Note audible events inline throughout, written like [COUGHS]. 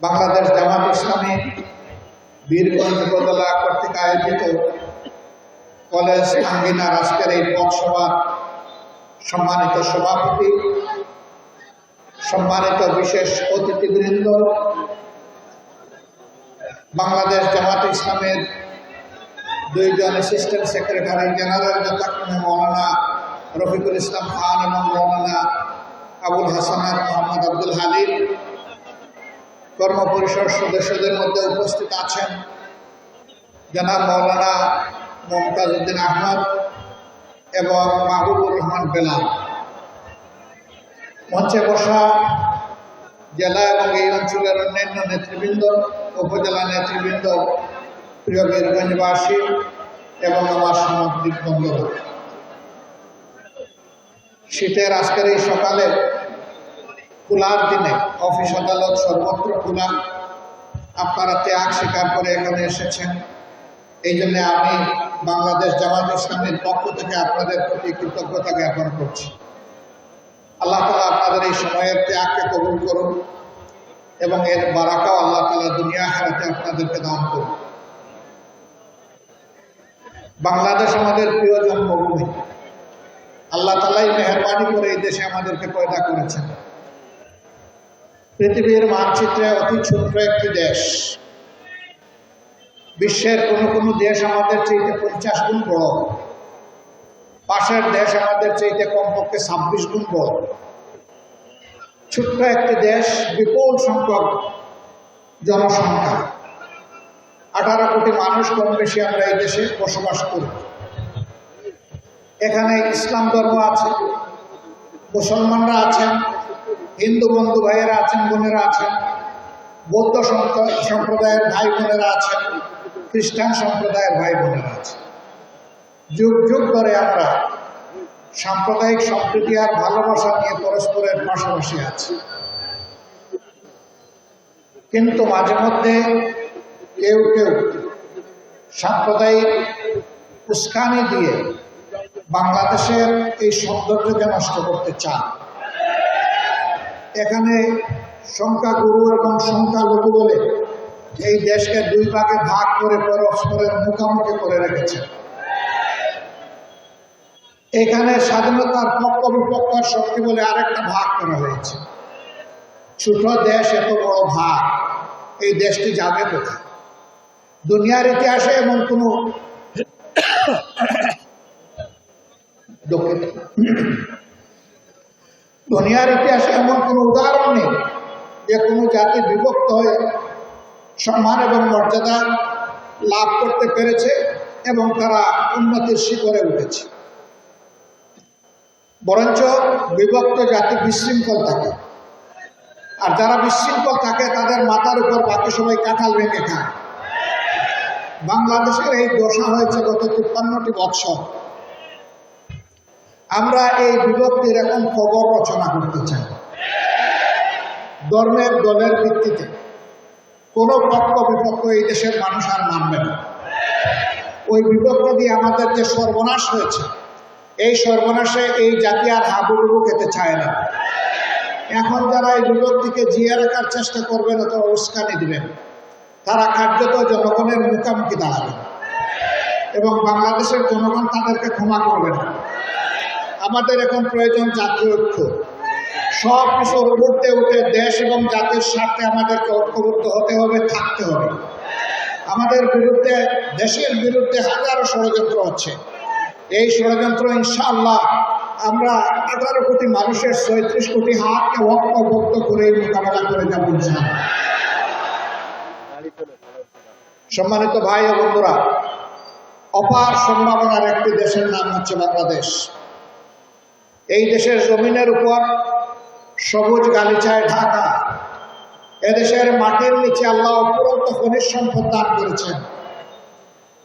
বাংলাদেশ জামাত ইসলামী বীরগঞ্জ উপজেলা কর্তৃক আয়োজিত কলেজ আঙ্গিনার আজকের এই পথসভার সম্মানিত সভাপতি, সম্মানিত বিশেষ অতিথিবৃন্দ, বাংলাদেশ জামাত ইসলামের দুইজন অ্যাসিস্ট্যান্ট সেক্রেটারি জেনারেল যথাক্রমে মৌলানা রফিকুল ইসলাম খান এবং মৌলানা আবুল হাসানাত মোহাম্মদ আব্দুল হালিম কর্মপরিষদ সদস্যদের মধ্যে উপস্থিত আছেন জনাব মৌলানা মমতাজ উদ্দিন আহমদ এবং মাহবুবুর রহমান বেলাল। মঞ্চে বসা জেলা এবং এই অঞ্চলের অন্যান্য নেতৃবৃন্দ, উপজেলা নেতৃবৃন্দ, প্রিয় বীরগঞ্জবাসী এবং আমার সামগ্রিক বন্ধুরা। শীতের আজকের এই সকালে খোলার দিনে অফিস আদালত সর্বত্র খোলা আপনারা ত্যাগ স্বীকার করে এখানে এসেছেন। এই জন্য আমি বাংলাদেশ জামাত ইসলামের পক্ষ থেকে আপনাদের প্রতি কৃতজ্ঞতা জ্ঞাপন করছি। আল্লাহ তালা আপনাদের এই সময়ের ত্যাগকে কবুল করুন এবং এর বারাকাও আল্লাহ তালা দুনিয়া হারাতে আপনাদেরকে দান করুন। বাংলাদেশ আমাদের প্রিয় জন্মভূমি। আল্লাহ তালাই মেহরবানি করে এই দেশে আমাদেরকে পয়দা করেছেন। পৃথিবীর মানচিত্রে অতি ছোট্ট একটি দেশ। বিশ্বের কোনো কোনো দেশ আমাদের চাইতে পঞ্চাশ গুণ বড়। পাশের দেশ আমাদের চাইতে কমপক্ষে ছাব্বিশ গুণ বড়। ছোট্ট একটি দেশ, বিপুল সংখ্যক জনসংখ্যা। আঠারো কোটি মানুষ কম বেশি আমরা এই দেশে বসবাস করি। এখানে ইসলাম ধর্ম আছে, মুসলমানরা আছেন। হিন্দু বন্ধু ভাইয়েরা আছেন, বোনেরা আছেন, বৌদ্ধ সম্প্রদায়ের ভাই বোনেরা আছেন, খ্রিস্টান সম্প্রদায়ের ভাই বোনেরা আছেন। যুগ যুগ ধরে আমরা সাম্প্রদায়িক সম্প্রীতি আর ভালোবাসা নিয়ে পরস্পরের পাশাপাশি আছি। কিন্তু মাঝে মধ্যে কেউ কেউ সাম্প্রদায়িক উস্কানি দিয়ে বাংলাদেশের এই সৌন্দর্যকে নষ্ট করতে চান। এখানে সংখ্যাগুরু এবং সংখ্যা সংখ্যালঘু বলে এই দেশকে দুই ভাগে ভাগ করে পরস্পরের মুখোমুখি করে রেখেছে। এখানে স্বাধীনতার পক্ষ বিপক্ষ শক্তি বলে আরেকটা ভাগ করা হয়েছে। ছোট দেশ এত বড় ভাগ, এই দেশটি যাবে কোথায়? দুনিয়ার ইতিহাসে এমন কোনো [COUGHS] দুঃখিত দুনিয়ার ইতিহাসে এমন কোনো উদাহরণ নেই যে কোনো জাতি বিভক্ত হয়ে সম্মান এবং মর্যাদা লাভ করতে পেরেছে এবং তারা উন্নতির শিখরে উঠেছে। বরঞ্চ বিভক্ত জাতি বিশৃঙ্খল থাকে। আর যারা বিশৃঙ্খল থাকে, তাদের মাথার উপর বাকি সবাই কাঁঠাল ভেঙে খায়। বাংলাদেশের এই দশা হয়েছে গত তিপ্পান্নটি বৎসর। আমরা এই বিভক্তির এখন খবর রচনা করতে চাই। ধর্মের দলের ভিত্তিতে কোনো পক্ষ বিপক্ষ এই দেশের মানুষ আর মানবে না। ওই বিভক্ত দিয়ে আমাদের যে সর্বনাশ হয়েছে, এই সর্বনাশে এই জাতি আর হাবুডুবু খেতে চায় না। এখন যারা এই বিভক্তিকে জিয়ে রাখার চেষ্টা করবেন অথবা উস্কানি দিবেন তারা কার্যত জনগণের মুখোমুখি দাঁড়াবে। এবং বাংলাদেশের জনগণ তাদেরকে ক্ষমা করবে না। আমাদের এখন প্রয়োজন জাতীয় ঐক্য। সব কিছুর উঠতে উঠে দেশ এবং জাতির স্বার্থে আমাদেরকে ঐক্যবদ্ধ হতে হবে, থাকতে হবে। আমাদের বিরুদ্ধে, দেশের বিরুদ্ধে হাজারো ষড়যন্ত্র হচ্ছে। এই ষড়যন্ত্র ইনশাআল্লাহ আমরা আঠারো কোটি মানুষের ছয়ত্রিশ কোটি হাতকে ঐক্যবদ্ধ করে মোকাবেলা করে যাব সম্মানিত ভাই ও বন্ধুরা, অপার সম্ভাবনার একটি দেশের নাম হচ্ছে বাংলাদেশ। এই দেশের জমিনের উপর সবুজ গালিচায় ঢাকা, এদেশের মাটির নিচে আল্লাহ অপুরন্ত খনিজ সম্পদ দান করেছেন,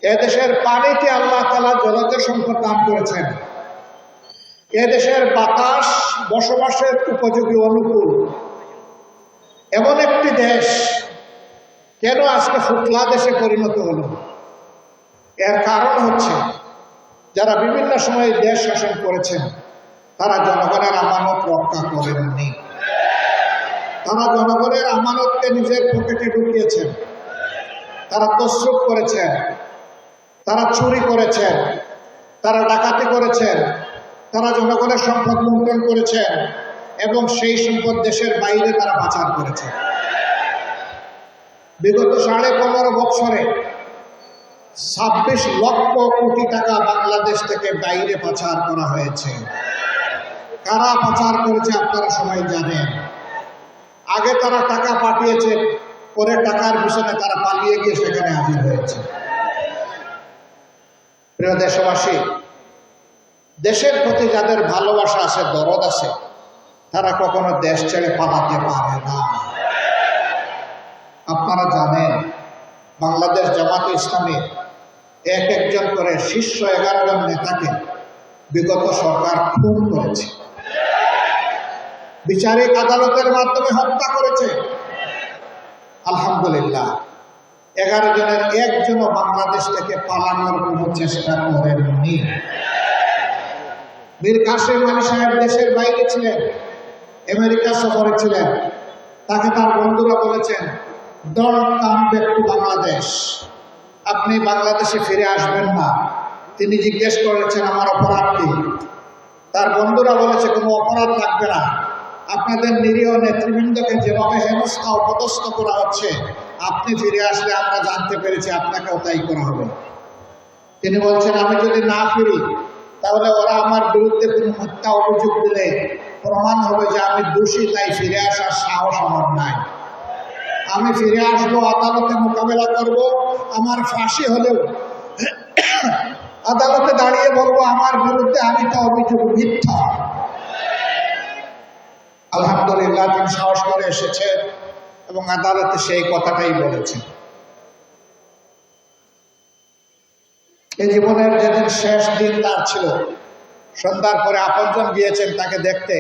এদেশের পানিতে আল্লাহ তালা জলজ সম্পদ দান করেছেন, এদেশের বাতাস বসবাসের উপযোগী অনুকূল। এমন একটি দেশ কেন আজকে ফুটলা দেশে পরিণত হল? এর কারণ হচ্ছে যারা বিভিন্ন সময় দেশ শাসন করেছেন তারা জনগণের আমানত রক্ষা করেননি। তারা জনগণের আমানতকে নিজের পকেটে ঢুকিয়েছেন। তারা তসরুপ করেছেন। তারা চুরি করেছেন। তারা ডাকাতি করেছেন। তারা জনগণের সম্পদ লুণ্ঠন করেছেন এবং সেই সম্পদ দেশের বাইরে তারা পাচার করেছে বিগত সাড়ে পনেরো বছরে ছাব্বিশ লক্ষ কোটি টাকা বাংলাদেশ থেকে বাইরে পাচার করা হয়েছে। কারা পাচার করেছে আপনারা সবাই জানেন। আগে তারা টাকা পাঠিয়েছে, পরে টাকার পিছনে তারা পালিয়ে গিয়ে সেখানে হাজির হয়েছে। প্রিয় দেশবাসী, দেশের প্রতি যাদের ভালোবাসা আছে, দরদ আছে, তারা কখনো দেশ ছেড়ে পালাতে পারে না। আপনারা জানেন, বাংলাদেশ জামাত ইসলামী এক একজন করে শীর্ষ এগারো জন নেতাকে বিগত সরকার খুন করেছে। বিচারিক আদালতের মাধ্যমে হত্যা করেছে। আলহামদুলিল্লাহ। এগারো জনের একজনও বাংলাদেশ থেকে পালানোর কোনো চেষ্টা করেননি। মীর কাশেম আলী সাহেব দেশের বাইরে ছিলেন, আমেরিকা সফরে ছিলেন। তাকে তার বন্ধুরা বলেছেন ডন্ট কাম টু বাংলাদেশ। আপনি বাংলাদেশে ফিরে আসবেন না। তিনি জিজ্ঞেস করেছেন, আমার অপরাধ কি? তার বন্ধুরা বলেছে, কোনো অপরাধ থাকবে না। আপনাদের নিরীহ নেতৃবৃন্দকে যেভাবে হেনস্থা অপদস্থ করা হচ্ছে, আপনি ফিরে আসলে আমরা জানতে পেরেছি আপনাকেও তাই করা হবে। তিনি বলছেন, আমি যদি না ফিরি, তাহলে ওরা আমার বিরুদ্ধে কোনো হত্যা অভিযোগ দিলে প্রমাণ হবে যে আমি দোষী, তাই ফিরে আসার সাহস আমার নাই। আমি ফিরে আসব, আদালতে মোকাবেলা করব, আমার ফাঁসি হলেও আদালতে দাঁড়িয়ে বলব, আমার বিরুদ্ধে আমি তো অভিযোগ মিথ্যা। আলহামদুলিল্লাহ, তিনি সাহস করে এসেছে এবং আদালতে সেই কথাটাই বলেছেন। এই জীবনের যেদিন শেষ দিন তার ছিল, সন্ধ্যার পরে আপনজন গিয়েছেন তাকে দেখতে।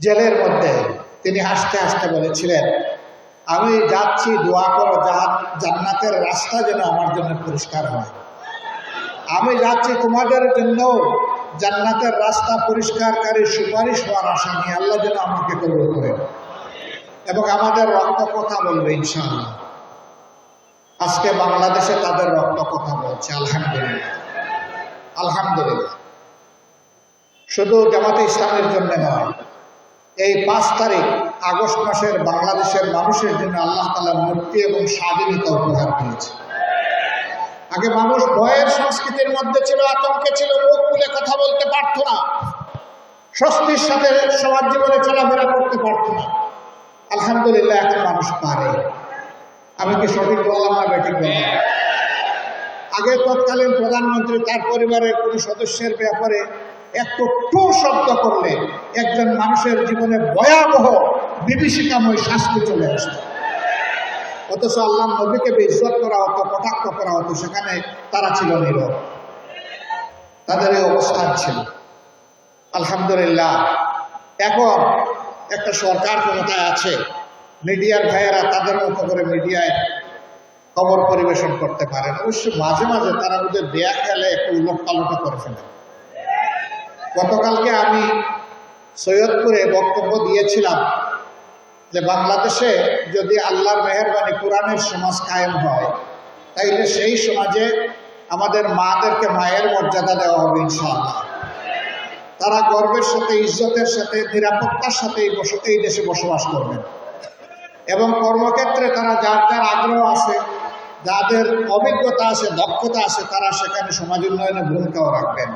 জেলের মধ্যে তিনি হাসতে হাসতে বলেছিলেন, আমি যাচ্ছি, দোয়া করো জান্নাতের রাস্তা যেন আমার জন্য পরিষ্কার হয়। আমি যাচ্ছি তোমাদের জন্য জান্নাতের রাস্তা পরিষ্কারকারী সুপারিশ হওয়ার আশা নিয়ে আল্লাহ যেন আমাকে কবুল করে। এবং আমাদের রক্ত কথা বলবে, ইনশাআল্লাহ। আজকে বাংলাদেশে তাদের রক্ত কথা বলছে, আলহামদুলিল্লাহ। আলহামদুলিল্লাহ। শুধু জামাতে ইসলামের জন্য নয়, এই পাঁচ তারিখ, আগস্ট মাসের বাংলাদেশের মানুষের জন্য আল্লাহ তালা মুক্তি এবং স্বাধীনতা উপহার দিয়েছে। আগে মানুষ ভয়ের সংস্কৃতির মধ্যে ছিল, আতঙ্কে ছিল, মুখ খুলে কথা বলতে পারতো না। স্বস্তির সাথে সমাজ জীবনে চলাফেরা করতে পারতো না। আলহামদুলিল্লাহ, এখন মানুষ পারে। আমি কি সঠিক বললাম না বেঠিক বললাম? আগে তৎকালীন প্রধানমন্ত্রী, তার পরিবারের কোনো সদস্যের ব্যাপারে একটু শব্দ করলে একজন মানুষের জীবনে ভয়াবহ, বিভীষিকাময় শাস্তি চলে আসত। অথচ আল্লাহ নবীকে বেইজত করা হতো কটাক্ষ করা হতো সেখানে তারা ছিল নীরব। তাদের এই অবস্থান ছিল। আলহামদুলিল্লাহ। এখন একটা সরকার ক্ষমতায় আছে, মিডিয়ার ভাইয়েরা তাদের মতো করে মিডিয়ায় খবর পরিবেশন করতে পারেন অবশ্য মাঝে মাঝে তারা ওদের দেয়া খেলে একটু উলট পালটা করে ফেলে। গতকালকে আমি সৈয়দপুরে বক্তব্য দিয়েছিলাম যে বাংলাদেশে যদি আল্লাহর মেহরবানি কোরআনের সমাজ কায়েম হয়, তাইলে সেই সমাজে আমাদের মাদেরকে মায়ের মর্যাদা দেওয়া হবে ইনশাআল্লাহ। তারা গর্বের সাথে, ইজ্জতের সাথে, নিরাপত্তার সাথে এই বস, এই দেশে বসবাস করবেন। এবং কর্মক্ষেত্রে তারা যার যার আগ্রহ আছে, যাদের অভিজ্ঞতা আছে, দক্ষতা আছে, তারা সেখানে সমাজ উন্নয়নে ভূমিকাও রাখবেন।